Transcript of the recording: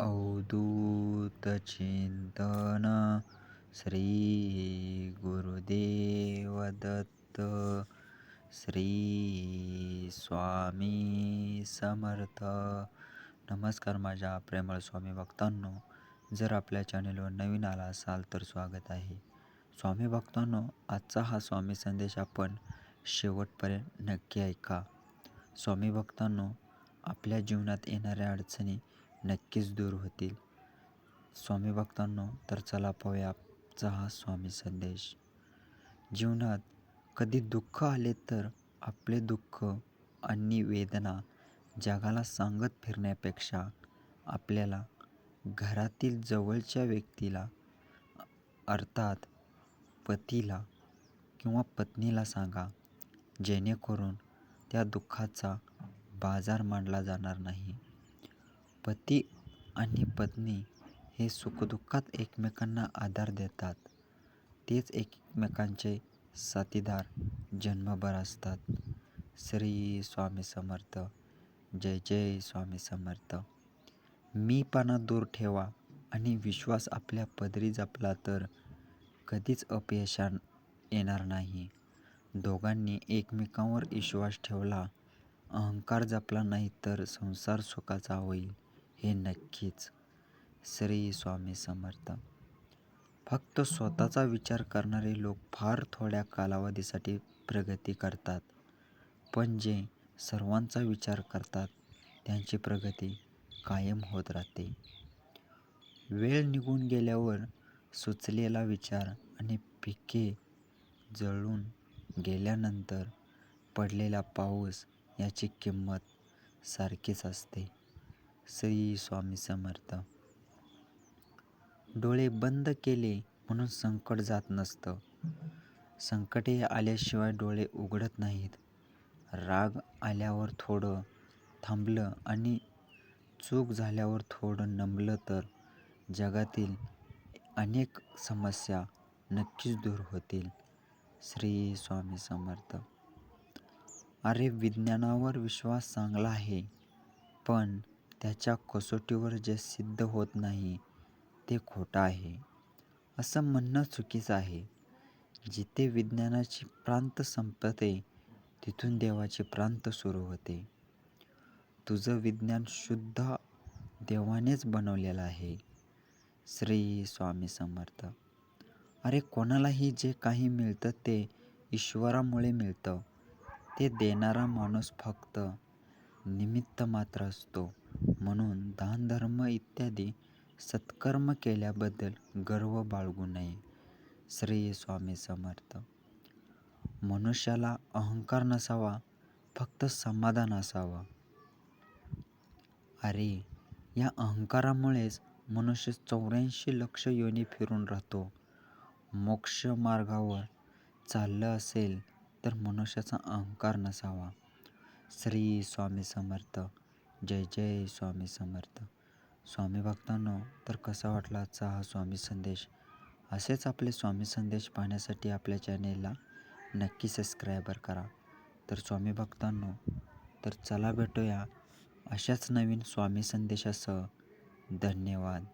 अवधूत चिंतन श्री गुरुदेव दत्त श्री स्वामी समर्थ. नमस्कार माझ्या प्रेमळ स्वामी भक्तांनो जर आपल्या चॅनेलवर नवीन आला असाल तर स्वागत आहे. स्वामी भक्तांनो आजचा हा स्वामी संदेश आपण शेवटपर्यंत नक्की ऐका. स्वामी भक्तांनो आपल्या जीवनात येणाऱ्या अडचणी नक्कीच दूर होतील. स्वामी भक्तांनो तर चला पाहूया आजचा हा स्वामी संदेश. जीवनात कधी दुःख आले तर आपले दुःख आणि वेदना जगाला सांगत फिरण्यापेक्षा आपल्याला घरातील जवळच्या व्यक्तीला अर्थात पतीला किंवा पत्नीला सांगा जेणेकरून त्या दुःखाचा बाजार मांडला जाणार नाही. पती आणि पत्नी हे सुखदुःखात एकमेकांना आधार देतात. तेच एकमेकांचे साथीदार जन्मभर असतात. श्री स्वामी समर्थ. जय जय स्वामी समर्थ. मीपणा दूर ठेवा आणि विश्वास आपल्या पदरी जपला तर कधीच अपयशा येणार नाही. दोघांनी एकमेकांवर विश्वास ठेवला अहंकार जपला नाही तर संसार सुखाचा होईल. हे नक्कीच श्री स्वामी समर्थ. फक्त स्वतःचा विचार करणारे लोक फार थोड्या कालावधीसाठी प्रगती करतात. पण जे सर्वांचा विचार करतात त्यांची प्रगती कायम होत राहते. वेळ निघून गेल्यावर सुचलेला विचार आणि पिके जळून गेल्यानंतर पडलेला पाऊस याची किंमत सारखीच असते. श्री स्वामी समर्थ. डोळे बंद केले म्हणून संकट जात नसतं. संकटे आल्याशिवाय डोळे उघडत नाहीत. राग आल्यावर थोडं थांबलं आणि चूक झाल्यावर थोडं नमलं तर जगातील अनेक समस्या नक्कीच दूर होतील. श्री स्वामी समर्थ. अरे विज्ञानावर विश्वास चांगला आहे पण त्याच्या कसोटीवर जे सिद्ध होत नाही ते खोटं आहे. असं म्हणणं चुकीचं आहे. जिथे विज्ञानाची प्रांत संपते तिथून देवाची प्रांत सुरू होते. तुझं विज्ञान शुद्ध देवानेच बनवलेलं आहे. श्री स्वामी समर्थ. अरे कोणालाही जे काही मिळतं ते ईश्वरामुळे मिळतं. ते देणारा माणूस फक्त निमित्त मात्र असतो. म्हणून दानधर्म इत्यादी सत्कर्म केल्याबद्दल गर्व बाळगू नये. श्री स्वामी समर्थ. मनुष्याला अहंकार नसावा फक्त समाधान असावा. अरे या अहंकारामुळेच मनुष्य चौऱ्याऐंशी लक्ष योनी फिरून राहतो. मोक्ष मार्गावर चाललं असेल तर मनुष्याचा अहंकार नसावा. श्री स्वामी समर्थ. जय जय स्वामी समर्थ. स्वामी भक्तांनो तर कसा वाटला आजचा हा स्वामी संदेश? असेच आपले स्वामी संदेश पाहण्यासाठी आपल्या चॅनेलला नक्की सबस्क्रायबर करा. तर स्वामी भक्तांनो तर चला भेटूया अशाच नवीन स्वामी संदेशासह. धन्यवाद.